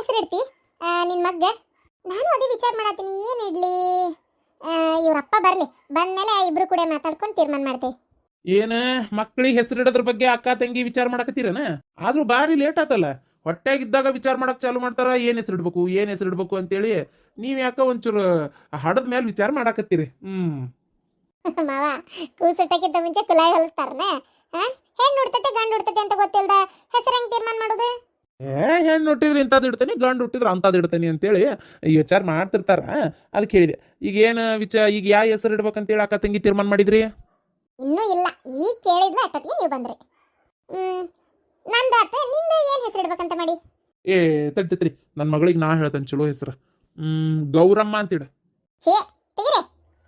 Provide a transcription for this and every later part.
ಹೆಸರು ಇಡ್ತಿ ನಿನ್ನ ಮಗ್ಗ? ನಾನು ಅದೇ ವಿಚಾರ ಮಾಡತ್ತೀನಿ ಏನು ಇಡ್ಲಿ? ಇವರಪ್ಪ ಬರಲಿ. ಬಂದ್ಮೇಲೆ ಇಬ್ರು ಕೂಡ ಮಾತಾಡ್ಕೊಂಡು ತೀರ್ಮಾನ ಮಾಡ್ತೇವೆ ಏನ? ಮಕ್ಕಳಿಗೆ ಹೆಸರಿಡೋದ್ರ ಬಗ್ಗೆ ಅಕ್ಕ ತಂಗಿ ವಿಚಾರ ಮಾಡಕತ್ತೀರನ? ಆದ್ರೂ ಬಾರಿ ಲೇಟ್ ಆತಲ್ಲ. ಹೊಟ್ಟೆಗಿದ್ದಾಗ ವಿಚಾರ ಮಾಡಕ್ ಚಾಲು ಮಾಡ್ತಾರ. ಏನ್ ಹೆಸರಿಡ್ಬೇಕು ಏನ್ ಹೆಸರಿಡ್ಬೇಕು ಅಂತೇಳಿ ನೀವ್ ಯಾಕ ಒಂಚೂರು ಹಡದ ಮೇಲೆ ವಿಚಾರ ಮಾಡಾಕತ್ತೀರಿ. ಹ್ಮ್. ಮಾವ ಕೂಸುಟ್ಟಕ್ಕಿಂತ ಮುಂಚೆ ಕುಲಾಯಿ ಹೊಲಿಸ್ತಾರನ? ಹೆಣ್ಣು ಹುಡ್ತತೆ ಗಂಡು ಹುಡ್ತತೆ ಅಂತ ಗೊತ್ತಿಲ್ದ? ಹೆಸರು ಹೆಂಗ್ ತೀರ್ಮಾನ ಮಾಡೋದು? ಏ ಹೆಣ್ಣು ಹುಟ್ಟಿದ್ರೆ ಇಂಥದ್ದು ಇಡ್ತೇನೆ ಗಂಡು ಹುಟ್ಟಿದ್ರೆ ಅಂಥದ್ದು ಇಡ್ತೇನೆ ಅಂತೇಳಿ ಈ ವಿಚಾರ ಮಾಡ್ತಿರ್ತಾರ. ಅದಕ್ಕೆ ಹೇಳಿದೆ. ಈಗ ಏನು ವಿಚಾರ ಈಗ ಯಾವ ಹೆಸರು ಇಡ್ಬೇಕಂತೇಳಿ ಅಕ್ಕ ತಂಗಿ ತೀರ್ಮಾನ ಮಾಡಿದ್ರಿ? ಇನ್ನೂ ಇಲ್ಲ. ಈಗ ಕೇಳಿದ್ಲ ಅಕ್ಕತ್ತಿಗೆ ನೀವು ಬಂದ್ರಿ. ನಂದು ನಂದಾತ ನಿಂದ ಏನ್ ಹೆಸರು ಇಡ್ಬೇಕಂತ ಮಾಡಿ? ಏ ತಡ್ತೈತ್ರಿ ನನ್ನ ಮಗಳಿಗೆ ನಾ ಹೇಳ್ತೇನೆ ಚಲೋ ಹೆಸರು. ಹ್ಮ್ ಗೌರಮ್ಮ ಅಂತಿಡ. ಛೇ ತೆಗಿರಿ.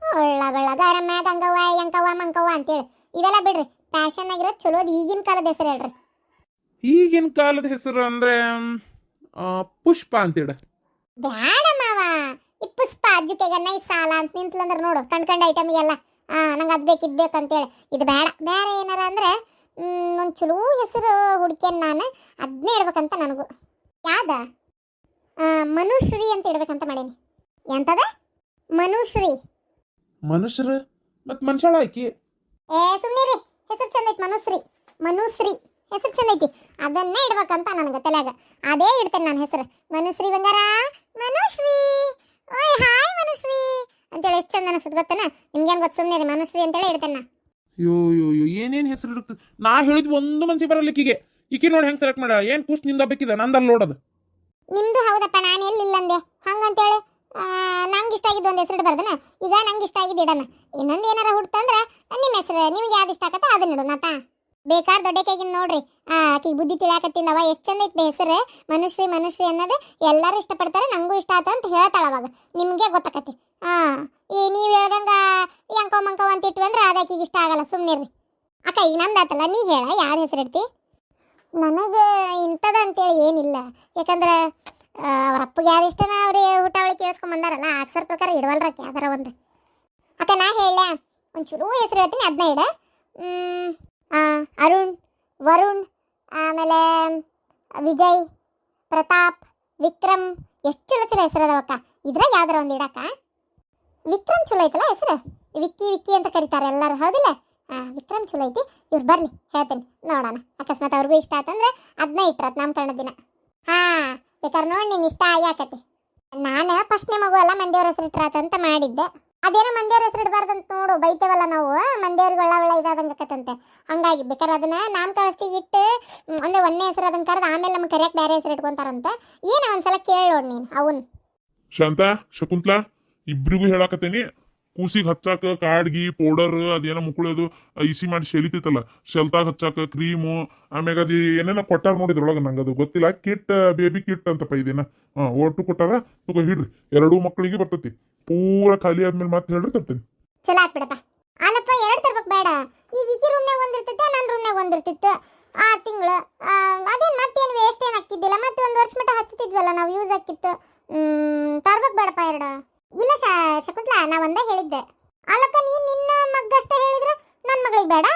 ಒಳ್ಳ ಬೆಳಗಾರಮ್ಮ ಗಂಗವ್ವ ಯಂಕವ್ವ ಮಂಕವ್ವ ಅಂತೇಳಿ. ಇವೆಲ್ಲ ಬಿಡ್ರಿ. ಫ್ಯಾಷನ್ ಆಗಿರೋದು ಚಲೋದ್ ಈಗಿನ ಕಾಲದ ಹೆಸರು ಹೇಳ್ರಿ. ಈಗಿನ ಕಾಲದ ಹೆಸರು ಅಂದ್ರೆ ಆ, ಪುಷ್ಪ ಅಂತಿಡ. ಬ್ಯಾಡ ಮಾವ. ಈ ಪುಷ್ಪ ಅಜ್ಜುಕೆಗೆ ಈ ಸಾಲ ಅಂತ ನಿಂತ್ಲಂದ್ರ ನೋಡು ಕಣ್ಕಂಡ ಐಟಮಿಗೆಲ್ಲ ಆ ನಂಗೆ ಅದ್ ಬೇಕು ಇದ್ ಬೇಕು ಅಂತೇಳಿ ಇದು ಬೇಡ ಬೇರೆ ಏನಾರ ಅಂದ್ರೆ ಮ್, ಒಂದ್ ಚಲೋ ಹೆಸರು ಹುಡ್ಕ್ಯನ್ ನಾನು ಅದನ್ನೇ ಇಡ್ಬೇಕಂತ ನನಗೂ. ಯಾವ್ದ? ಆ, ಮನುಶ್ರೀ ಅಂತ ಇಡ್ಬೇಕಂತ ಮಾಡೀನಿ. ಎಂತದ? ಮನುಶ್ರೀ. ಮನುಷ್ಯರು ಮತ್ ಮನುಷ್ಯಳ ಆಕಿ. ಏ ಸುಮ್ಮನಿರಿ ಹೆಸರು ಚಂದ ಐತಿ ಮನುಶ್ರೀ. ಮನುಶ್ರೀ. ಹೆಸರು ಚಂದ ಐತಿ. ಅದನ್ನೇ ಇಡ್ಬೇಕಂತ ನನಗೆ ತಲೆಯಾಗ. ಅದೇ ಇಡ್ತೇನೆ ನಾನು ಹೆಸರು. ಮನುಶ್ರೀ ಬಂಗಾರ? ಮನುಶ್ರೀ. ಓಯ್ ಹಾಯ್ ಮನುಶ್ರೀ. ಅಂತೇಳಿ ಎಷ್ಟು ಚಂದ ಗೊತ್ತಾ ಗೊತ್ತೇನ? ನಿಮ್ಗೇನು ಗೊತ್ತು? ಸುಮ್ಮನೆ ರೀ ಮನುಶ್ರೀ ಅಂತೇಳಿ ಇಡ್ತೇನೆ ನಾ ಅಯ್ಯೋ ಯೋ ಯೋ ಏನೇನ್ ಹೆಸರು ಇರುತ್ತೆ ನಾ ಹೇಳಿದ್ ಒಂದು ಮನ್ಸಿ ಬರಲ್ಲ ಈಕಿಗೆ. ಈಕಿ ನೋಡಿ ಹೆಂಗ್ ಸೆಲೆಕ್ಟ್ ಮಾಡ ಏನು ಕುಸ್ನಿಂದ ಬೇಕಿದ ನಂದಲ್ಲಿ ನೋಡೋದು ನಿಮ್ದು ಹೌದಪ್ಪ ನಾನು ಎಲ್ಲಿಲ್ಲ ಅಂದೆ. ಹಂಗಂತೇಳಿ ನಂಗೆ ಇಷ್ಟ ಆಗಿದ್ದು ಒಂದು ಹೆಸರು ಇಡಬಾರ್ದನ ಈಗ ನಂಗೆ ಇಷ್ಟ ಆಗಿದ್ದು ಇಡಣ. ಇನ್ನೊಂದು ಏನಾರ ಹುಡ್ತಂದ್ರೆ ನಿಮ್ಮ ಹೆಸರು ನಿಮ್ಗೆ ಯಾವ್ದು ಇಷ್ಟ ಆಗತ್ತೆ ಅದನ್ನ ಇಡು ನಾತ ಬೇಕಾರ್ ದೊಡ್ಡ ಕೈಗಿನ ನೋಡ್ರಿ. ಆ, ಆಕಿಗೆ ಬುದ್ಧಿ ತಿಳಿಯಾಕತ್ತಿಂದವ. ಎಷ್ಟು ಚಂದ ಐತೆ ಹೆಸರು? ಮನುಷ್ಯ ಮನುಷ್ಯ ಅನ್ನೋದು ಎಲ್ಲರೂ ಇಷ್ಟಪಡ್ತಾರೆ, ನಂಗೂ ಇಷ್ಟ ಆತ ಅಂತ ಹೇಳ್ತಾಳ ಅವಾಗ. ನಿಮಗೆ ಗೊತ್ತಾಕತಿ ಹಾಂ ಈ ನೀವು ಹೇಳ್ದಂಗೆ ಯಂಕವ್ ಮಂಕೋ ಅಂತ ಇಟ್ವಿ ಅಂದ್ರೆ ಅದು ಆಕಿಗೆ ಇಷ್ಟ ಆಗಲ್ಲ. ಸುಮ್ಮನಿರ್ರಿ ಅಕ್ಕ, ಈಗ ನಮ್ದಾತಲ್ಲ ನೀ ಹೇಳ. ಯಾರ ಹೆಸರು ಇಡ್ತಿ? ನನಗೆ ಇಂಥದ್ದು ಅಂತೇಳಿ ಏನಿಲ್ಲ. ಯಾಕಂದ್ರೆ ಅವ್ರ ಅಪ್ಪಗೆ ಯಾರು ಇಷ್ಟನ ಅವ್ರಿಗೆ ಊಟ ಅವಳಿ ಬಂದಾರಲ್ಲ ಅಕ್ಷರ ಪ್ರಕಾರ ಇಡವಲ್ರಕ್ಕೆ ಯಾವ್ದಾರ ಒಂದು. ಅಕ್ಕ, ನಾ ಹೇಳ ಒಂಚೂರು ಹೆಸರು ಹೇಳ್ತೀನಿ ಅದನ್ನ ಇಡ. ಅರುಣ್, ವರುಣ್, ಆಮೇಲೆ ವಿಜಯ್, ಪ್ರತಾಪ್, ವಿಕ್ರಮ್, ಎಷ್ಟು ಚಲೋ ಚಲೋ ಹೆಸರು ಅದಾವಕ್ಕ? ಇದ್ರಾಗ ಯಾವ್ದಾರ ಒಂದು ಇಡಕ್ಕ? ವಿಕ್ರಮ್ ಚಲೋ ಐತಲ್ಲ ಹೆಸರು? ವಿಕ್ಕಿ ವಿಕ್ಕಿ ಅಂತ ಕರೀತಾರೆ ಎಲ್ಲರೂ, ಹೌದಿಲ್ಲ? ಹಾಂ ವಿಕ್ರಮ್ ಚಲೋ ಐತಿ. ಇವ್ರು ಬರಲಿ, ಹೇಳ್ತೇನೆ. ನೋಡೋಣ. ಅಕಸ್ಮಾತ್ ಅವ್ರಿಗೂ ಇಷ್ಟ ಆತಂದ್ರೆ ಅದನ್ನ ಇಟ್ರತ್, ನಾಮಕರಣ ದಿನ. ಹಾ ಬೇಕಾದ್ರೆ ನೋಡಿ ನೀನು ಇಷ್ಟ ಆಗಿ ನಾನು ಫಸ್ಟ್ನೇ ಮಗು ಎಲ್ಲ ಮಂದಿಯವ್ರ ಹೆಸರು ಇಟ್ರಾತ ಅಂತ ಮಾಡಿದ್ದೆ. ಅದೇನೋ ಮಂದಿಯವ್ರ ಹೆಸರು ಇಡಬಾರ್ದಂತ ನೋಡು, ಬೈತೇವಲ್ಲ ನಾವು. ಮಂದಿಯವ್ರಿಗೆ ಒಳ್ಳ ಒಳ್ಳೆ ಇದಾದಂಗೆ ಆಕತ್ತಂತೆ. ಹಂಗಾಗಿ ಬೇಕಾದ್ರೆ ಅದನ್ನ ನಾಮಕಾವಸ್ತಿಗೆ ಇಟ್ಟು ಅಂದ್ರೆ ಒಂದೇ ಹೆಸರು ಅದನ್ನ ಕರೆದು ಆಮೇಲೆ ನಮ್ಮ ಕರೆಯಕ್ಕೆ ಬೇರೆ ಹೆಸರು ಇಟ್ಕೊಂತಾರಂತೆ. ಏನು ಒಂದ್ಸಲ ಕೇಳೋಣ ನೀನು, ಅವನ್. ಶಾಂತ, ಶಕುಂತ್ಲಾ, ಇಬ್ರಿಗೂ ಹೇಳಾಕತ್ತೇನಿ. ಕೂಸಿಗೆ ಹಚ್ಚಾಕ ಕಾಡ್ಗಿ ಪೌಡರ್ ಅದೇನೋ ಮುಕ್ಕಳೋದು ಇಸಿ ಮಾಡಿ ಶೆಲಿತೈತಲ್ಲ ಶೆಲ್ತಾಗ ಹಚ್ಚಾಕ ಕ್ರೀಮು, ಆಮ್ಯಾಗ ಅದು ಏನೇನೋ ಕೊಟ್ಟಾರ ನೋಡಿದ್ರೊಳಗೆ ನಂಗೆ ಅದು ಗೊತ್ತಿಲ್ಲ. ಕಿಟ್, ಬೇಬಿ ಕಿಟ್ ಅಂತಪ್ಪ ಇದೇನ ಹಾಂ, ಒಟ್ಟು ಕೊಟ್ಟಾರ? ತಗೋ ಹಿಡ್ರಿ, ಎರಡೂ ಮಕ್ಕಳಿಗೆ ಬರ್ತೈತಿ. ಪೂರ ಖಾಲಿ ಆದ್ಮೇಲೆ ಮತ್ತೆ ಹೇಳ್ರಿ ತರ್ತೇನೆ. ಚಲೋ ಆಗ್ಬಿಡಪ್ಪ ಅಲ್ಲಪ್ಪ, ಎರಡು ತರ್ಬೇಕು ಬೇಡ. ಈಗ ಈಕಿ ರೂಮ್ನಾಗ ಒಂದಿರ್ತೈತೆ ನನ್ನ ರೂಮ್ನಾಗ ಒಂದಿರ್ತಿತ್ತು. ಆ ತಿಂಗಳು ಅದೇನು ಮತ್ತೇನು ವೇಸ್ಟ್ ಏನು ಹಾಕಿದ್ದಿಲ್ಲ. ಮತ್ತೆ ಒಂದು ವರ್ಷ ಮಟ್ಟ ಹಚ್ತಿದ್ವಲ್ಲ ನಾವು ಯೂಸ್ ಹಾಕಿತ್ತು. ತರ್ಬೇಕು ಬೇಡಪ್ಪ ಎರಡು. ಇಲ್ಲ ಶಕುಂತ್ಲಾ, ನಾ ಒಂದೇ ಹೇಳಿದ್ದೆ. ಅಲ್ಲಕ್ಕ, ನೀನು ನಿನ್ನ ಮಗ್ಗಷ್ಟೇ ಹೇಳಿದ್ರೆ? ನನ್ನ ಮಗಳಿಗೆ ಬೇಡ?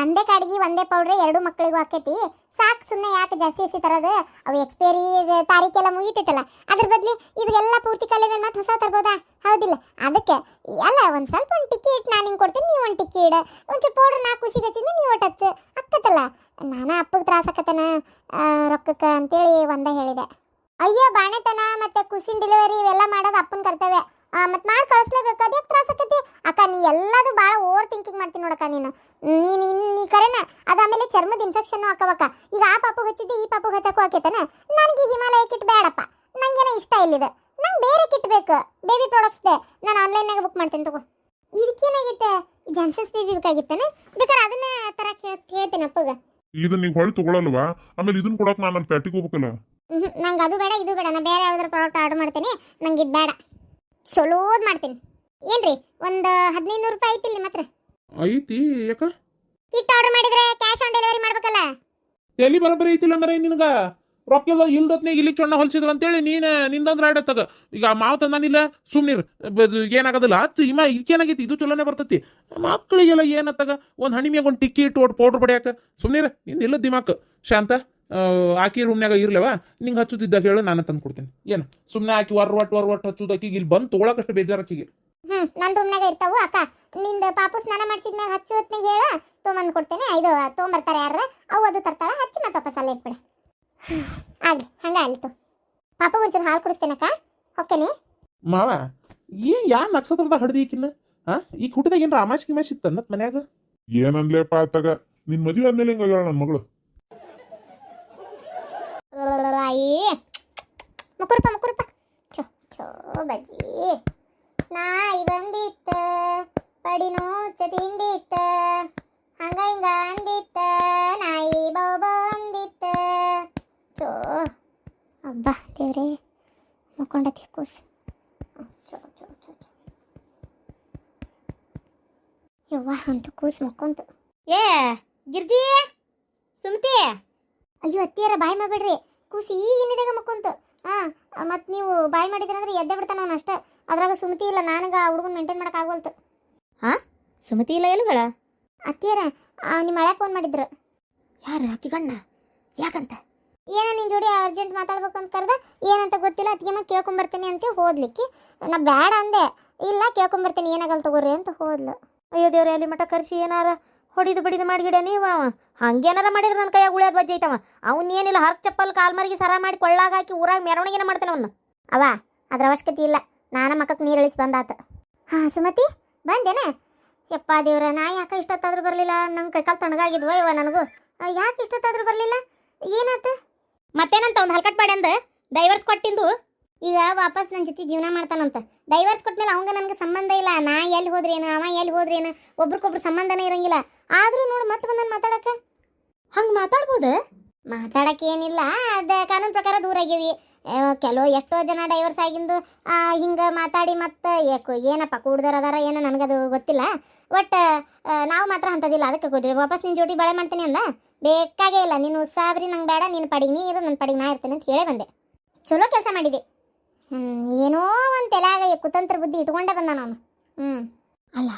ಒಂದೇ ಕಾಡಿಗೆ, ಒಂದೇ ಪೌಡ್ರ್, ಎರಡು ಮಕ್ಕಳಿಗೂ ಹಾಕೈತಿ ಸಾಕು ಸುಮ್ಮನೆ ಯಾಕೆ ಜಾಸ್ತಿ ಜಾಸ್ತಿ ತರೋದು? ಅವು ಎಕ್ಸ್ಪೈರಿ ತಾರೀಕೆಲ್ಲ ಮುಗಿತೈತಲ್ಲ, ಅದ್ರ ಬದ್ಲಿ ಇದೆಲ್ಲ ಪೂರ್ತಿ ಕಲೆ ಮೇಲೆ ಮತ್ತೆ ಹೊಸ ತರ್ಬೋದಾ? ಹೌದಿಲ್ಲ. ಅದಕ್ಕೆ ಅಲ್ಲ ಒಂದು ಸ್ವಲ್ಪ ಒಂದು ಟಿಕೆಟ್ ನಾನು ಹಿಂಗೆ ಕೊಡ್ತೀನಿ, ನೀವು ಒಂದು ಟಿಕೆಟ್ ಒಂಚೂರು ಪೌಡ್ರ್ ನಾ ಖುಷಿ ಹಚ್ಚಿದ್ನಿ ನೀವು ಟಚ್ ಆಗ್ತೈತಲ್ಲ. ನಾನು ಅಪ್ಪಗೆ ತ್ರಾಸ ಆಕತ್ತನ? ರೊಕ್ಕಕ್ಕೆ ಅಂತೇಳಿ ಒಂದೇ ಹೇಳಿದೆ. ಅಯ್ಯೋ, ಬಾಣೆತನ ಮತ್ತೆ ಕುಸಿನ್ ಡೆಲಿವರಿ ಇವೆಲ್ಲ ಮಾಡೋದು ಅಪ್ಪನ ಕರ್ತವ್ಯ. ಮತ್ತೆ ಮಾಡಿ ಕಳಿಸ್ಲೇಬೇಕು ಅದೇ ತ್ರಾಸ ಆಕತಿ? ಅಕ್ಕ, ನೀ ಎಲ್ಲದು ಭಾಳ ಓವರ್ ಥಿಂಕಿಂಗ್ ಮಾಡ್ತೀನಿ ನೋಡಕ್ಕ ನೀನು. ನೀನು ನೀ ಕರೆನ ಅದಾಮೇಲೆ ಚರ್ಮದ ಇನ್ಫೆಕ್ಷನ್ ಹಾಕವಕ್ಕ ಈಗ ಆ ಪಾಪು ಹಚ್ಚಿದ್ದೆ, ಈ ಪಾಪು ಹಚ್ಚಕ್ಕೂ ಹಾಕೈತನ ನನಗೆ ಹಿಮಾಲಯ ಕಿಟ್ ಬೇಡಪ್ಪ ನಂಗೇನೋ ಇಷ್ಟ ಇಲ್ಲಿದೆ. ನಂಗೆ ಬೇರೆ ಕಿಟ್ ಬೇಕು. ಬೇಬಿ ಪ್ರಾಡಕ್ಟ್ಸ್ದೆ ನಾನು ಆನ್ಲೈನ್ನಾಗ ಬುಕ್ ಮಾಡ್ತೀನಿ ತಗೋ. ಇದಕ್ಕೇನಾಗೈತೆ? ಜಾನ್ಸಸ್ ಬೇಬಿ ಬೇಕಾಗಿತ್ತಾನೆ ಬೇಕಾದ್ರೆ ಅದನ್ನ ಆ ಥರ ಹೇಳ್ತೇನೆ ಅಪ್ಪಗ ಇದನ್ನ ನೀವು ಹೊಳಿ ತಗೊಳಲ್ವಾ? ಆಮೇಲೆ ಇದನ್ನ ಕೊಡಕ್ಕೆ ನಾನು ನನ್ನ ಪ್ಯಾಟಿಗೆ ಹೋಗ್ಬೇಕಲ್ಲ. ಹ್ಞೂ ನಂಗೆ ಅದು ಬೇಡ ಇದು ಬೇಡ. ನಾ ಬೇರೆ ಯಾವ್ದಾರು ಪ್ರಾಡಕ್ಟ್ ಆರ್ಡರ್ ಮಾಡ್ತೀನಿ. ನಂಗೆ ಇದು ಬೇಡ. ಚಲೋದ್ ಮಾಡ್ತೀನಿ. ಏನ್ರಿ ಒಂದು ಹದಿನೈದು ನೂರು ರೂಪಾಯಿ ಐತಿಲ್ಲ ಮಾತ್ರ. ಐತಿ ಯಾಕ? ಕಿಟ್ ಆರ್ಡರ್ ಮಾಡಿದ್ರೆ ಕ್ಯಾಶ್ ಆನ್ ಡೆಲಿವರಿ ಮಾಡ್ಬೇಕಲ್ಲ? ತಲಿ ಬರೋಬ್ಬರಿ ಐತಿಲ್ಲ ಅಂದ್ರೆ ನಿನಗ? ರೊಕ್ಕ ಎಲ್ಲ ಇಲ್ದತ್ನಾಗ ಇಲ್ಲಿ ಚೊಣ್ಣ ಹೊಲ್ಸಿದ್ರು ಅಂತೇಳಿ ನಿಂದಂದ್ರೆ ಆರ್ಡರ್ ತಗ. ಈಗ ಮಾವು ತಂದಾನಿಲ್ಲ ಸುಮ್ನಿರ್ ಏನಾಗೋದಿಲ್ಲ. ಹಚ್ಚು ಇಮ ಇದಕ್ಕೇನಾಗೈತಿ ಇದು ಚಲೋನೆ ಬರ್ತೈತಿ. ಮಕ್ಕಳಿಗೆಲ್ಲ ಏನತ್ತಾಗ? ಒಂದು ಹಣಿ ಮ್ಯಾಗ ಒಂದು ಟಿಕ್ಕಿ ಇಟ್ಟು ಒಟ್ಟು ಪೌಡ್ರ್ ಬಡಿಯಾಕ ಸುಮ್ನಿರ ನಿಂದ ಇಲ್ಲ ದಿಮಾಕ್. ಶಾಂತ? ಆಕಿ ರೂಮ್ನಾಗ ಇರ್ಲವ? ನಿಂಗೆ ಹಚ್ಚುತ್ತಿದ್ದಾಗ ಹೇಳು ನಾನು ತಂದು ಕೊಡ್ತೀನಿ. ಏನು? ಸುಮ್ಮನೆ ಆಕಿ ವರ್ ಒಟ್ ವರ್ ಒಟ್ ಹಚ್ಚುದು ಆಕಿಗೆ? ಇಲ್ಲಿ ಬಂದು ತೊಗೊಳಕಷ್ಟು ಬೇಜಾರು ಆಕಿಗೆ. ಹ್ಮ್ ನನ್ನ ರೂಮ್ನಾಗ ಇರ್ತಾವು ಅಕ್ಕ. ನಿಂದ ಪಾಪು ಸ್ನಾನ ಮಾಡಿಸಿದ್ಮ್ಯಾಗ ಹಚ್ಚು ಹೊತ್ನಾಗ ಹೇಳ ತೊಗೊಂಬಂದು ಕೊಡ್ತೇನೆ. ಇದು ತೊಗೊಂಬರ್ತಾರೆ ಯಾರ ಅವು ಅದು ತರ್ತಾಳ ಹಚ್ಚಿ ಮತ್ತೆ ವಾಪಸ್ ಅಲ್ಲೇ ಇಟ್ಬಿಡು. ಆಗ್ಲಿ ಹಂಗ ಆಯ್ತು ಪಾಪ ಒಂಚೂರು ಹಾಲು ಕುಡಿಸ್ತೇನಕ್ಕ ಹೊಕ್ಕೇನಿ ಮಾವ ಏನ್ ಯಾ ನಕ್ಷತ್ರದಾಗ ಹಡ್ದಿ ಈಕಿನ್ನ? ಹಾ ಈಗ ಹುಟ್ಟದಾಗ ಏನ್ರ ಅಮಾಶ್ ಗಿಮಾಶ್ ಇತ್ತ ಮತ್ ಮನ್ಯಾಗ? ಏನನ್ಲೇಪ ಆತಾಗ? ನಿನ್ ಮದ್ವೆ ಆದ್ಮೇಲೆ ಹೆಂಗ ನನ್ ಮಗಳು? ಅಯ್ಯ ಮುಕುರಪ್ಪ ಮುಕುರಪ್ಪ. ಚೋ ಚೋ ಬಜ್ಜಿ. ನಾಯಿ ಬಂದಿತ್ತ ಪಡಿನೂ ತಿಂದಿತ್ತ ಹಂಗ ಹಿಂಗ ಅಂದಿತ್ತ, ನಾಯಿ ಬೌ ಬೌ ಅಂದಿತ್ತ. ಚೋ ಅಬ್ಬಾ, ದೇವ್ರೇ ಮಕ್ಕೊಂಡತಿ ಕೂಸು. ಚೋ ಚೋ ಚೋ ಚೋ ಯವ್ವ, ಅಂತೂ ಕೂಸು ಮುಕ್ಕೊಂತು. ಏ, ಗಿರ್ಜಿ, ಸುಮತಿ. ಅಯ್ಯೋ, ಅತ್ತಿಯರ ಬಾಯಿ ಮಾಡ್ಬೇಡ್ರಿ ಕೂಸಿ ಏನಿದೆಗ ಮಕ್ಕಂತ ಹಾ ಮತ್ ನೀವು ಬಾಯ್ ಮಾಡಿದ್ರಂದ್ರೆ ಎದ್ದೆ ಬಿಡ್ತಾನ ಅವನು ಅಷ್ಟೇ. ಅದ್ರಾಗ ಸುಮತಿ ಇಲ್ಲ ನನಗೆ ಆ ಹುಡುಗನ್ ಮೇಂಟೈನ್ ಮಾಡೋಕ್ಕಾಗೋಲ್ತು ಹಾಂ? ಸುಮತಿ ಇಲ್ಲ ಎಲ್ಗಳ? ಅತ್ತಿಯರ ನಿಮ್ಮ ಹಳೆ ಫೋನ್ ಮಾಡಿದ್ರು. ಯಾರು ರಾಕಿ ಗಣ್ಣ ಯಾಕಂತ? ಏನ ನಿನ್ನ ಜೋಡಿ ಅರ್ಜೆಂಟ್ ಮಾತಾಡ್ಬೇಕು ಅಂತ ಕರೆದ ಏನಂತ ಗೊತ್ತಿಲ್ಲ ಅದಕ್ಕೆ ಕೇಳ್ಕೊಂಬರ್ತೀನಿ ಅಂತ ಹೋದ್ಲಿಕ್ಕೆ. ನಾ ಬ್ಯಾಡ ಅಂದೆ ಇಲ್ಲ ಕೇಳ್ಕೊಂಬರ್ತೀನಿ ಏನಾಗಲ್ಲ ತಗೋರಿ ಅಂತ ಹೋದ್ಲು. ಅಯ್ಯೋ ದೇವ್ರೆ ಅಲ್ಲಿ ಮಠ ಕರ್ಸಿ ಏನಾರ ಹೊಡಿದು ಬಡಿದು ಮಾಡಿಗಿಡ ನೀವ ಅವ? ಹಂಗೇನಾರ ಮಾಡಿದ್ರೆ ನನ್ನ ಕೈಯಾಗ ಉಳಿಯೋದು ವಜ್ಜೆ ಐತವ. ಅವ್ನ ಏನಿಲ್ಲ, ಹರ್ಕ್ ಚಪ್ಪಲ್ ಕಾಲ್ಮರಿಗೆ ಸರ ಮಾಡಿ ಕೊಳ್ಳಾಗ ಹಾಕಿ ಊರಾಗ ಮೆರವಣಿಗೆನ ಮಾಡ್ತಾನೆ ಅವನು. ಅವ ಅದ್ರ ಅವಶ್ಯಕತೆ ಇಲ್ಲ. ನಾನು ಮಕ್ಕಕ್ಕೆ ನೀರು ಇಳಿಸಿ ಬಂದಾತ. ಹಾ, ಸುಮತಿ, ಬಂದೇನ? ಯಪ್ಪ ದೇವ್ರ, ನಾ ಯಾಕೆ ಇಷ್ಟೊತ್ತಾದ್ರೂ ಬರಲಿಲ್ಲ? ನಂಗೆ ಕೈಕಾಲು ತಣ್ಣಗಾಗಿದ್ವ ಇವ ನನಗೂ. ಯಾಕೆ ಇಷ್ಟೊತ್ತಾದ್ರೂ ಬರಲಿಲ್ಲ? ಏನಾತ? ಮತ್ತೇನಂತ ಒಂದು ಹಲ್ಕಟ್ ಮಾಡಿ ಅಂದ. ಡೈವರ್ಸ್ ಕೊಟ್ಟಿಂದು. ಈಗ ವಾಪಸ್ ನನ್ನ ಜೊತೆ ಜೀವನ ಮಾಡ್ತಾನಂತ. ಡೈವರ್ಸ್ ಕೊಟ್ಮೇಲೆ ಅವಂಗ ನನಗೆ ಸಂಬಂಧ ಇಲ್ಲ. ನಾ ಎಲ್ಲಿ ಹೋದ್ರೇನು ಅವ ಎಲ್ಲಿ ಹೋದ್ರೇನು ಒಬ್ರಿಗೊಬ್ರು ಸಂಬಂಧನೇ ಇರಂಗಿಲ್ಲ. ಆದ್ರೂ ನೋಡು ಮತ್ತೆ ಬಂದನ್ ಮಾತಾಡಕ. ಹಂಗೆ ಮಾತಾಡ್ಬೋದು? ಮಾತಾಡಕ್ಕೆ ಏನಿಲ್ಲ. ಅದ ಕಾನೂನು ಪ್ರಕಾರ ದೂರ ಆಗ್ಯವಿ ಕೆಲವು ಎಷ್ಟೋ ಜನ ಡೈವರ್ಸ್ ಆಗಿಂದು ಹಿಂಗೆ ಮಾತಾಡಿ ಮತ್ತೆ ಯಾಕೋ ಏನಪ್ಪ ಕೂಡ್ದವ್ರು ಅದಾರ ಏನೋ ನನಗದು ಗೊತ್ತಿಲ್ಲ. ಬಟ್ ನಾವು ಮಾತ್ರ ಅಂತದಿಲ್ಲ. ಅದಕ್ಕೆ ಕೊಡ್ರಿ. ವಾಪಸ್ ನಿನ್ನ ಜೋಡಿ ಬಾಳೆ ಮಾಡ್ತೀನಿ ಅಂದ. ಬೇಕಾಗೇ ಇಲ್ಲ. ನೀನು ಉತ್ಸಾಹ ನಂಗೆ ಬೇಡ. ನೀನು ಪಡಿಗೆ ನೀ ಇರು ನನ್ನ ಪಡಿಗೆ ನಾ ಇರ್ತೇನೆ ಅಂತ ಹೇಳೇ ಬಂದೆ. ಚಲೋ ಕೆಲಸ ಮಾಡಿದೆ. ಏನೋ ಒಂದು ತಲೆಯಾಗ ಕುತಂತ್ರ ಬುದ್ಧಿ ಇಟ್ಕೊಂಡೆ ಬಂದ ನಾನು. ಹ್ಞೂ ಅಲ್ಲ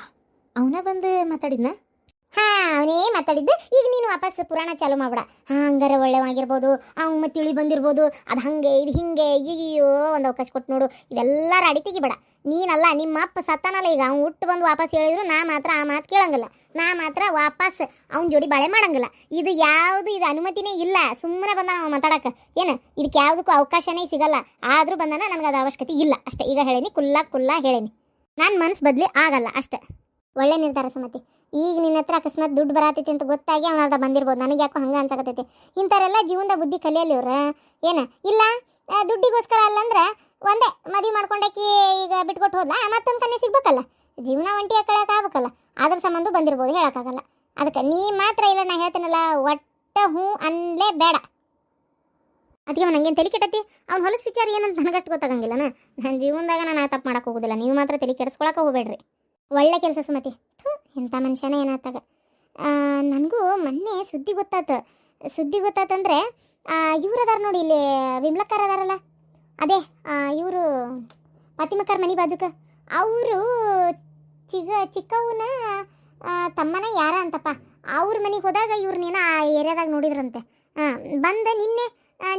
ಅವನ ಬಂದು ಮಾತಾಡಿದ್ನ? ಹಾ, ಅವನೇ ಮಾತಾಡಿದ್ದು. ಈಗ ನೀನು ವಾಪಸ್ ಪುರಾಣ ಚಾಲು ಮಾಡ್ಬಿಡ. ಹಂಗಾರೆ ಒಳ್ಳೆವಾಗಿರ್ಬೋದು ಅವ್ನು ಮತ್ತೆ ತಿಳಿ ಬಂದಿರ್ಬೋದು. ಅದು ಹಂಗೆ, ಇದು ಹಿಂಗೆ ಅಯ್ಯೋ ಒಂದು ಅವಕಾಶ ಕೊಟ್ಟು ನೋಡು. ಇವೆಲ್ಲ ಅಡಿ ತೆಗಿಬೇಡ. ನೀನಲ್ಲ, ನಿಮ್ಮ ಅಪ್ಪ ಸತ್ತಾನಲ್ಲ ಈಗ. ಅವ್ನು ಹುಟ್ಟು ಬಂದು ವಾಪಸ್ ಹೇಳಿದ್ರು ನಾ ಮಾತ್ರ ಆ ಮಾತು ಕೇಳಂಗಿಲ್ಲ. ನಾ ಮಾತ್ರ ವಾಪಸ್ ಅವ್ನ ಜೋಡಿ ಬಾಳೆ ಮಾಡಂಗಿಲ್ಲ. ಇದು ಯಾವುದು, ಇದು ಅನುಮತಿನೇ ಇಲ್ಲ. ಸುಮ್ಮನೆ ಬಂದ ನಾವು ಮಾತಾಡಕ್ಕೆ ಏನು ಇದಕ್ಕೆ ಯಾವುದಕ್ಕೂ ಅವಕಾಶನೇ ಸಿಗಲ್ಲ. ಆದರೂ ಬಂದಾನ ನನಗೆ ಅದು ಅವಶ್ಯಕತೆ ಇಲ್ಲ. ಅಷ್ಟೇ. ಈಗ ಹೇಳೇನಿ, ಕುಲ್ಲ ಕುಲ್ಲ ಹೇಳೇನಿ. ನನ್ನ ಮನಸ್ಸು ಬದಲಿ ಆಗಲ್ಲ, ಅಷ್ಟೇ. ಒಳ್ಳೆ ನಿರ್ಧಾರ ಸುಮತಿ. ಈಗ ನಿನ್ನ ಹತ್ರ ಅಕಸ್ಮಾತ್ ದುಡ್ಡು ಬರತೈತಿ ಅಂತ ಗೊತ್ತಾಗಿ ಅವ್ನ ಬಂದಿರ್ಬೋದು. ನನಗೆ ಯಾಕೋ ಹಂಗೆ ಅನ್ಸಕತ್ತೈತಿ. ಇಂಥವರೆಲ್ಲ ಜೀವನದ ಬುದ್ಧಿ ಕಲಿಯಲಿ ಇವ್ರ ಏನ? ಇಲ್ಲ ಆ, ದುಡ್ಡಿಗೋಸ್ಕರ ಅಲ್ಲಂದ್ರೆ ಒಂದೇ ಮದುವೆ ಮಾಡ್ಕೊಂಡಾಕಿ ಈಗ ಬಿಟ್ಕೊಟ್ಟು ಹೋದ್ಲಾ? ಮತ್ತೊಂದು ಕನ್ನೆ ಸಿಗ್ಬೇಕಲ್ಲ. ಜೀವನ ಒಂಟಿ ಕಳೆಯಕ್ಕೆ ಆಗ್ಬೇಕಲ್ಲ ಅದ್ರ ಸಂಬಂಧ ಬಂದಿರ್ಬೋದು ಹೇಳೋಕ್ಕಾಗಲ್ಲ. ಅದಕ್ಕೆ ನೀ ಮಾತ್ರ ಇಲ್ಲ ನಾ ಹೇಳ್ತೀನಲ್ಲ ಒಟ್ಟ ಹ್ಞೂ ಅನ್ಲೇ ಬೇಡ. ಅದಕ್ಕೆ ನಂಗೇನು ತಲೆ ಕೆಟ್ಟತಿ? ಅವ್ನ ಹೊಲಸು ವಿಚಾರ ಏನಂತ ನನಗಷ್ಟು ಗೊತ್ತಾಗಂಗಿಲ್ಲನ? ನನ್ನ ಜೀವನದಾಗ ನಾನು ತಪ್ಪು ಮಾಡಕ್ಕೆ ಹೋಗೋದಿಲ್ಲ. ನೀವು ಮಾತ್ರ ತಲೆ ಕೆಡಿಸ್ಕೊಳಕ್ಕೆ ಹೋಗ್ಬೇಡ್ರಿ. ಒಳ್ಳೆ ಕೆಲಸ ಸುಮತಿ. ಥು, ಎಂಥ ಮನುಷ್ಯನೇ ಏನಾತಾಗ ನನಗೂ ಮೊನ್ನೆ ಸುದ್ದಿ ಗೊತ್ತಾತು. ಸುದ್ದಿ ಗೊತ್ತಾತಂದ್ರೆ ಇವ್ರು ಅದಾರ ನೋಡಿ ಇಲ್ಲಿ ವಿಮ್ಲಕ್ಕರ್ ಅದಾರಲ್ಲ ಅದೇ ಇವರು ಫಾತಿಮಕ್ಕರ್ ಮನೆ ಬಾಜುಕ. ಅವರು ಚಿಗ ಚಿಕ್ಕವನ ತಮ್ಮನ ಯಾರ ಅಂತಪ್ಪ? ಅವ್ರ ಮನೆಗೆ ಹೋದಾಗ ಇವ್ರನ್ನೇನ ಆ ಏರಿಯಾದಾಗ ನೋಡಿದ್ರಂತೆ. ಹಾಂ ಬಂದ ನಿನ್ನೆ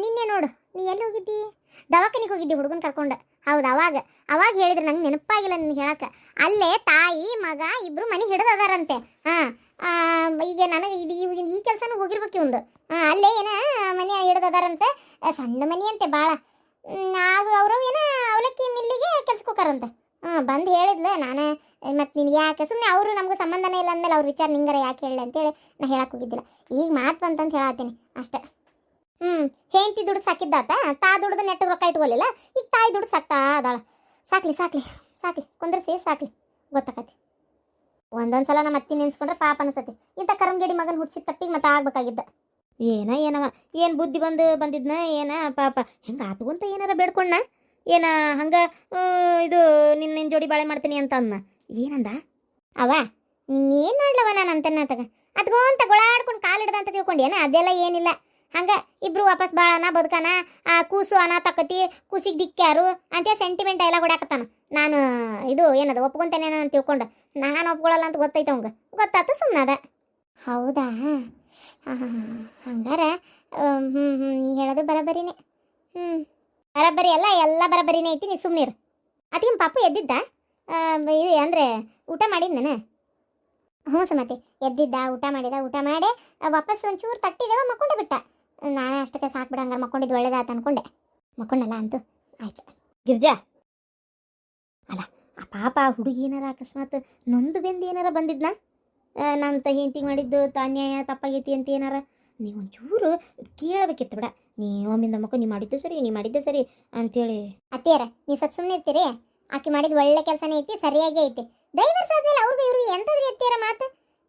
ನಿನ್ನೆ ನೋಡು. ನೀ ಎಲ್ಲಿ ಹೋಗಿದ್ದಿ? ದವಾಖಾನಿಗೆ ಹೋಗಿದ್ದಿ ಹುಡುಗನ ಕರ್ಕೊಂಡು. ಹೌದು, ಅವಾಗ ಅವಾಗ ಹೇಳಿದ್ರೆ, ನಂಗೆ ನೆನಪಾಗಿಲ್ಲ ನಿನ್ನ ಹೇಳಕ್ಕೆ. ಅಲ್ಲೇ ತಾಯಿ, ಮಗ ಇಬ್ರು ಮನೆ ಹಿಡಿದದಾರಂತೆ. ಹಾಂ ಈಗ ನನಗೆ ಇದು ಇವಾಗಿನ ಈ ಕೆಲಸನೂ ಹೋಗಿರ್ಬೇಕು ಇವಂದು. ಹಾಂ, ಅಲ್ಲೇ ಏನ ಮನೆ ಹಿಡಿದದಾರಂತೆ. ಸಣ್ಣ ಮನೆ ಅಂತೆ ಭಾಳ ಆಗ ಅವರು ಏನ ಅವಲಕ್ಕಿ ಮಿಲ್ಲಿಗೆ ಕೆಲ್ಸಕ್ಕೆ ಹೋಗಾರಂತೆ ಹ್ಞೂ ಬಂದು ಹೇಳಿದ್ಲೆ, ನಾನು ಮತ್ತು ನೀನು ಯಾಕೆ? ಸುಮ್ಮನೆ ಅವರು ನಮಗೂ ಸಂಬಂಧನೇ ಇಲ್ಲ ಅಂದಮೇಲೆ ಅವ್ರ ವಿಚಾರ ನಿಂಗರ ಯಾಕೆ ಹೇಳಿ ಅಂತೇಳಿ ನಾ ಹೇಳಕ್ಕೆ ಹೋಗಿದ್ದಿಲ್ಲ. ಈಗ ಮಾತು ಬಂತಂತ ಹೇಳತ್ತೀನಿ ಅಷ್ಟೇ. ಹ್ಞೂ ಹೆಂಡತಿ ದುಡ್ಡು ಸಾಕಿದ್ದಾತ, ತಾ ದುಡ್ದು ನೆಟ್ಟ ರೊಕ್ಕ ಇಟ್ಕೊಲಿಲ್ಲ, ಈಗ ತಾಯಿ ದುಡ್ಡು ಸಾಕ್ತಾ ಅದಾಳ. ಸಾಕ್ಲಿ ಸಾಕ್ಲಿ ಸಾಕ್ಲಿ, ಕುಂದ್ರಸಿ, ಸಾಕ್ಲಿ, ಗೊತ್ತಾಕತಿ. ಒಂದೊಂದು ಸಲ ನಮ್ಮ ಅತ್ತಿ ನೆನ್ಸ್ಕೊಂಡ್ರೆ ಪಾಪ ಅನ್ಸತಿ ಇಂಥ ಕರಂಗೇಡಿ ಮಗನ ಹುಡ್ಸಿದ ತಪ್ಪಿಗೆ ಮತ್ತೆ ಆಗ್ಬೇಕಾಗಿದ್ದ. ಏನ, ಏನವ, ಏನು ಬುದ್ಧಿ ಬಂದು ಬಂದಿದ್ನ, ಏನ ಪಾಪ, ಹೆಂಗೆ ಆತು ಏನಾರ ಬೇಡ್ಕೊಂಡ ಏನ, ಹಂಗ ಇದು ನಿನ್ನ ನಿನ್ನ ಜೋಡಿ ಬಾಳೆ ಮಾಡ್ತೀನಿ ಅಂತ ಅನ್ನ ಏನಂದ? ಅವ ಏನು ಮಾಡ್ಲವ ನಾನು ಅಂತ ಅದ್ಗೋ ಅಂತ ಗೊಳಾಡ್ಕೊಂಡು ಕಾಲು ಹಿಡ್ದ ಅಂತ ತಿಳ್ಕೊಂಡೇನ ಅದೆಲ್ಲ ಏನಿಲ್ಲ. ಹಂಗ ಇಬ್ರು ವಾಪಸ್ ಬಾಳನ, ಬದುಕನ, ಆ ಕೂಸು ತಕ್ಕತಿ ಕೂಸಿಗೆ ದಿಕ್ಕ್ಯಾರು ಅಂತ ಸೆಂಟಿಮೆಂಟ್ ಎಲ್ಲ ಹೊಡ್ಯಾಕತ್ತಾನ. ನಾನು ಇದು ಏನದು, ಒಪ್ಕೊಂತೇನೆ ಅಂತ ತಿಳ್ಕೊಂಡು, ನಾನು ಒಪ್ಕೊಳ್ಳಲ್ಲ ಅಂತ ಗೊತ್ತೈತೆ ಅವಂಗೆ. ಗೊತ್ತಾತ ಸುಮ್ಮನದ ಹೌದಾ? ಹಂಗಾರ ಹ್ಞೂ ಹ್ಞೂ ನೀ ಹೇಳೋದು ಬರಬರಿನೇ. ಹ್ಞೂ ಬರಬರಿ ಅಲ್ಲ, ಎಲ್ಲ ಬರಬರಿನೇ ಐತಿ, ನೀ ಸುಮ್ಮನಿರು ಅದಕ್ಕೆ ಪಾಪು ಎದ್ದಿದ್ದ? ಇದು ಅಂದರೆ ಊಟ ಮಾಡಿದ್ನ ಹ್ಞೂ ಸುಮತಿ, ಎದ್ದಿದ್ದ, ಊಟ ಮಾಡಿದ, ಊಟ ಮಾಡಿ, ವಾಪಸ್ ಒಂಚೂರು ತಟ್ಟಿದೇವ, ಮಕ್ಕೊಂಡೆ ಬಿಟ್ಟ. ನಾನೇ ಅಷ್ಟಕ್ಕೆ ಸಾಕ್ಬಿಡ ಹಂಗಾರೆ ಮಕ್ಕೊಂಡಿದ್ದು ಒಳ್ಳೇದಾತ ಅನ್ಕೊಂಡೆ. ಮಕ್ಕೊಂಡಲ್ಲ ಅಂತೂ. ಆಯ್ತು. ಗಿರ್ಜಾ. ಅಲ್ಲ, ಆ ಪಾಪ ಆ ಹುಡುಗಿ ಏನಾರ ಅಕಸ್ಮಾತ್ ನೊಂದು ಬೆಂದು ಏನಾರ ಬಂದಿದ್ನ? ನನ್ನ ತ ಹೆಂಡತಿ ಮಾಡಿದ್ದು ತ ಅನ್ಯಾಯ, ತಪ್ಪಾಗೈತಿ ಅಂತ ಏನಾರ? ನೀವು ಒಂಚೂರು ಕೇಳಬೇಕಿತ್ತು ಬಿಡ. ನೀ ಒಮ್ಮಿಂದ ಮಕ್ಕ ನೀ ಮಾಡಿದ್ದು ಸರಿ, ನೀ ಮಾಡಿದ್ದು ಸರಿ ಅಂತೇಳಿ ಅತ್ತೆಯರ, ನೀವು ಸ್ವಲ್ಪ ಸುಮ್ಮನೆ ಇರ್ತೀರಿ? ಆಕೆ ಮಾಡಿದ ಒಳ್ಳೆ ಕೆಲಸನೇ ಐತಿ, ಸರಿಯಾಗಿ ಐತಿ. ಡೈವರ್ಸ್ ಆದ್ಮೇಲೆ ಅವ್ರಿಗೂ ಇವ್ರಿಗೆ ಎಂತದ್ರಿ ಅತ್ತೆಯರ ಮಾತು?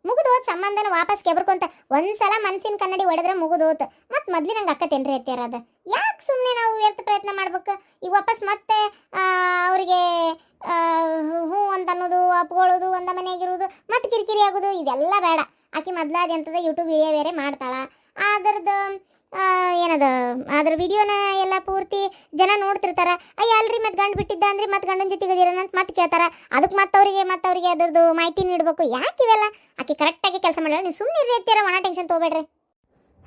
ಮುಗಿದು ಹೋದ್ ಸಂಬಂಧನ ವಾಪಸ್ ಕೆಬರ್ಕೊಂತ ಒಂದ್ಸಲ ಮನ್ಸಿನ ಕನ್ನಡಿ ಒಡೆದ್ರೆ ಮುಗಿದೋತ್. ಹೋತ್ ಮೊದ್ಲಿ ನಂಗೆ ಅಕ್ಕತೇನ್ರಿ ಅತ್ತಿಯರ ಅದ. ಯಾಕೆ ಸುಮ್ಮನೆ ನಾವು ವ್ಯರ್ಥ ಪ್ರಯತ್ನ ಮಾಡ್ಬೇಕು? ಈಗ ವಾಪಸ್ ಮತ್ತೆ ಅವರಿಗೆ ಹ್ಞೂ ಅಂತ ಅನ್ನೋದು ಅಪ್ಕೊಳ್ಳೋದು ಒಂದ ಮನೆಯಾಗಿರೋದು ಮತ್ತೆ ಕಿರಿಕಿರಿ ಆಗೋದು, ಇದೆಲ್ಲ ಬೇಡ. ಆಕೆ ಮೊದ್ಲಾದ ಎಂತದ ಯೂಟ್ಯೂಬ್ ವಿಡಿಯೋ ಬೇರೆ ಮಾಡ್ತಾಳ. ಅದರದ್ದು ಏನದ? ಅದ್ರ ವಿಡಿಯೋನ ಎಲ್ಲ ಪೂರ್ತಿ ಜನ ನೋಡ್ತಿರ್ತಾರ. ಅಯ್ಯ, ಅಲ್ರಿ ಮತ್ತೆ ಗಂಡು ಬಿಟ್ಟಿದ್ದ ಅಂದ್ರೆ ಮತ್ತೆ ಗಂಡನ ಜೊತೆಗೆ ಅಂತ ಮತ್ತೆ ಕೇಳ್ತಾರ. ಅದಕ್ಕೆ ಮತ್ತೆ ಅವರಿಗೆ ಮತ್ತೆ ಅವರಿಗೆ ಅದ್ರದ್ದು ಮಾಹಿತಿ ನೀಡಬೇಕು. ಯಾಕೆ ಇವೆಲ್ಲ? ಆಕೆ ಕರೆಕ್ಟಾಗಿ ಕೆಲಸ ಮಾಡ್ಯಾರ ನೀವು ಸುಮ್ಮನೆ ಇರ್ತೀರ ಒಣ ಟೆನ್ಷನ್ ತೊಗೊಬೇಡ್ರಿ.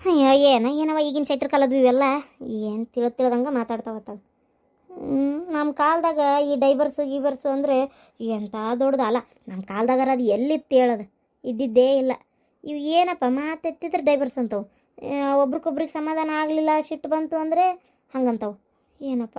ಅಯ್ಯೋ, ಏನ ಏನವ ಈಗಿನ ಚೈತ್ರ ಕಾಲದ್ದು ಇವೆಲ್ಲ ಏನು ತಿಳ್ ತಿಳ್ದಂಗೆ ಮಾತಾಡ್ತಾವತ್ತಾಗ ನಮ್ಮ ಕಾಲದಾಗ ಈ ಡೈವರ್ಸು ಗೀವರ್ಸು ಅಂದರೆ ಎಂಥ ದೊಡ್ಡದಲ್ಲ ನಮ್ಮ ಕಾಲದಾಗ ಅದು ಎಲ್ಲಿತ್ತು ಹೇಳೋದು? ಇದ್ದಿದ್ದೇ ಇಲ್ಲ. ಇವು ಏನಪ್ಪ, ಮಾತೆತ್ತಿದ್ರೆ ಡೈವರ್ಸ್ ಅಂತವು. ಒಬ್ರಿಗೊಬ್ರಿಗೆ ಸಮಾಧಾನ ಆಗಲಿಲ್ಲ ಸಿಟ್ಟು ಬಂತು ಅಂದರೆ ಹಂಗಂತವು. ಏನಪ್ಪ?